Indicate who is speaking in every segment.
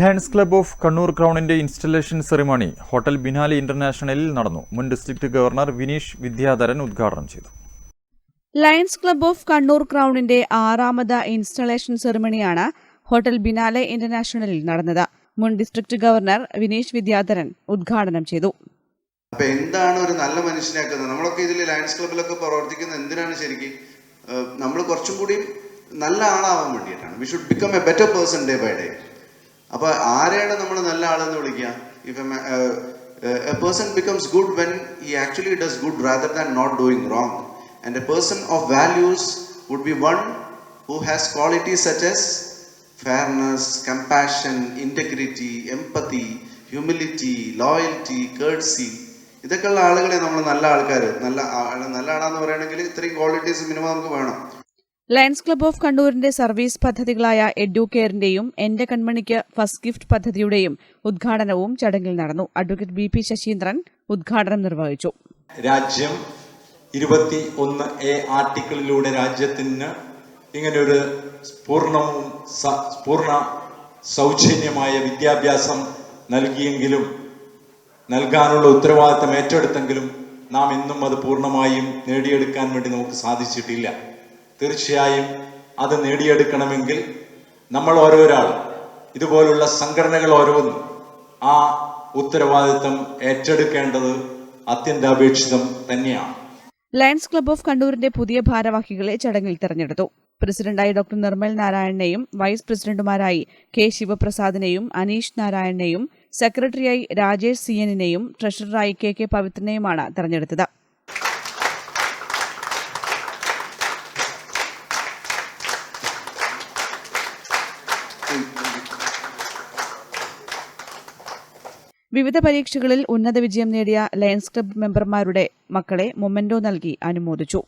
Speaker 1: Lions club of Kannur ക്രൗണിന്റെ installation ceremony hotel biennale ഇന്റർനാഷണലിൽ നടന്നു. മുൻ ഡിസ്ട്രിക്ട് ഗവർണർ വിനീഷ് വിദ്യാധരൻ ഉദ്ഘാടനം ചെയ്തു.
Speaker 2: ലയൺസ് ക്ലബ്ബ് ഓഫ് കണ്ണൂർ ക്രൗണിന്റെ ആറാമത് ഇൻസ്റ്റലേഷൻ സെറിമണിയാണ് ഹോട്ടൽ ബിനാലെ ഇന്റർനാഷണലിൽ നടന്നത്. മുൻ ഡിസ്ട്രിക്ട് ഗവർണർ വിനീഷ് വിദ്യാധരൻ ഉദ്ഘാടനം ചെയ്തു.
Speaker 3: അപ്പൊ എന്താണ് ഒരു നല്ല മനുഷ്യനാക്കുന്നത്? നമ്മളൊക്കെ ഇതിൽ ലയൺസ് ക്ലബിലൊക്കെ പ്രവർത്തിക്കുന്നത് എന്തിനാണ് ശരിക്കും? നമ്മൾ കുറച്ചും കൂടി നല്ല ആളാവാൻ വേണ്ടിയിട്ടാണ്. We should become a better person day by day അപ്പൊ ആരെയാണ് നമ്മൾ നല്ല ആളെന്ന് വിളിക്കുക? If a person becomes good when he actually does good rather than not doing wrong and a person of values would be one who has qualities such as fairness compassion integrity empathy, humility loyalty courtesy. ഇതൊക്കെയുള്ള ആളുകളെ നമ്മൾ നല്ല ആൾക്കാർ നല്ല നല്ല ആളാന്ന് പറയുകയാണെങ്കിൽ ഇത്രയും qualities minimum നമുക്ക് വേണം.
Speaker 2: ലയൺസ് ക്ലബ്ബ് ഓഫ് കണ്ണൂരിന്റെ സർവീസ് പദ്ധതികളായ എഡ്യൂക്കെയറിന്റെയും എന്റെ കൺമണിക്ക് ഫസ്റ്റ് ഗിഫ്റ്റ് പദ്ധതിയുടെയും ഉദ്ഘാടനവും ചടങ്ങിൽ നടന്നു. അഡ്വക്കേറ്റ് ബി പി ശശീന്ദ്രൻ ഉദ്ഘാടനം നിർവഹിച്ചു.
Speaker 4: രാജ്യം ഇരുപത്തി ഒന്ന് എ ആർട്ടിക്കിളിലൂടെ രാജ്യത്തിന് ഇങ്ങനൊരു പൂർണവും പൂർണ സൗജന്യമായ വിദ്യാഭ്യാസം നൽകിയെങ്കിലും നൽകാനുള്ള ഉത്തരവാദിത്തം ഏറ്റെടുത്തെങ്കിലും നാം ഇന്നും അത് പൂർണമായും നേടിയെടുക്കാൻ വേണ്ടി നമുക്ക് സാധിച്ചിട്ടില്ല. തീർച്ചയായും അത് നേടിയെടുക്കണമെങ്കിൽ നമ്മൾ ഓരോരാൾ ഇതുപോലുള്ള സംഘടനകൾ ഓരോന്നും ആ ഉത്തരവാദിത്തം ഏറ്റെടുക്കേണ്ടത് അത്യന്താപേക്ഷിതം തന്നെയാണ്.
Speaker 2: ലയൺസ് ക്ലബ് ഓഫ് കണ്ണൂരിന്റെ പുതിയ ഭാരവാഹികളെ ചടങ്ങിൽ തെരഞ്ഞെടുത്തു. പ്രസിഡന്റായി ഡോക്ടർ നിർമ്മൽ നാരായണനെയും വൈസ് പ്രസിഡന്റുമാരായി കെ ശിവപ്രസാദിനെയും അനീഷ് നാരായണനെയും സെക്രട്ടറിയായി രാജേഷ് സിയനെയും ട്രഷററായി കെ കെ പവിത്രനെയുമാണ് തെരഞ്ഞെടുത്തത്. വിവിധ പരീക്ഷകളിൽ ഉന്നത വിജയം നേടിയ ലയൺസ് ക്ലബ് മെമ്പർമാരുടെ മക്കളെ മൊമെന്റോ നൽകി അനുമോദിച്ചു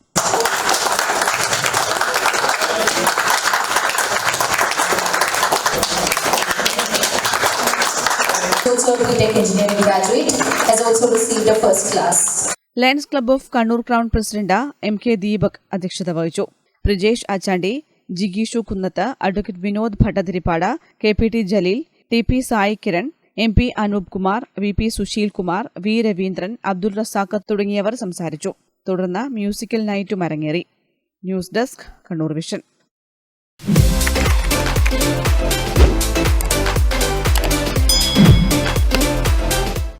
Speaker 5: engineering graduate, has also received a first class.
Speaker 2: Lions club of Kannur crown president M K Deepak അധ്യക്ഷത വഹിച്ചു Prajesh Achandi ജിഗീഷു Kunnath advocate Vinod Bhattathiripad K P T Jaleel T P Sai Kiran M P Anoop Kumar V P Susheel Kumar V Raveendran Abdul Razak തുടങ്ങിയവർ സംസാരിച്ചു. തുടർന്ന് musical നൈറ്റും അരങ്ങേറി. News desk Kannur vision.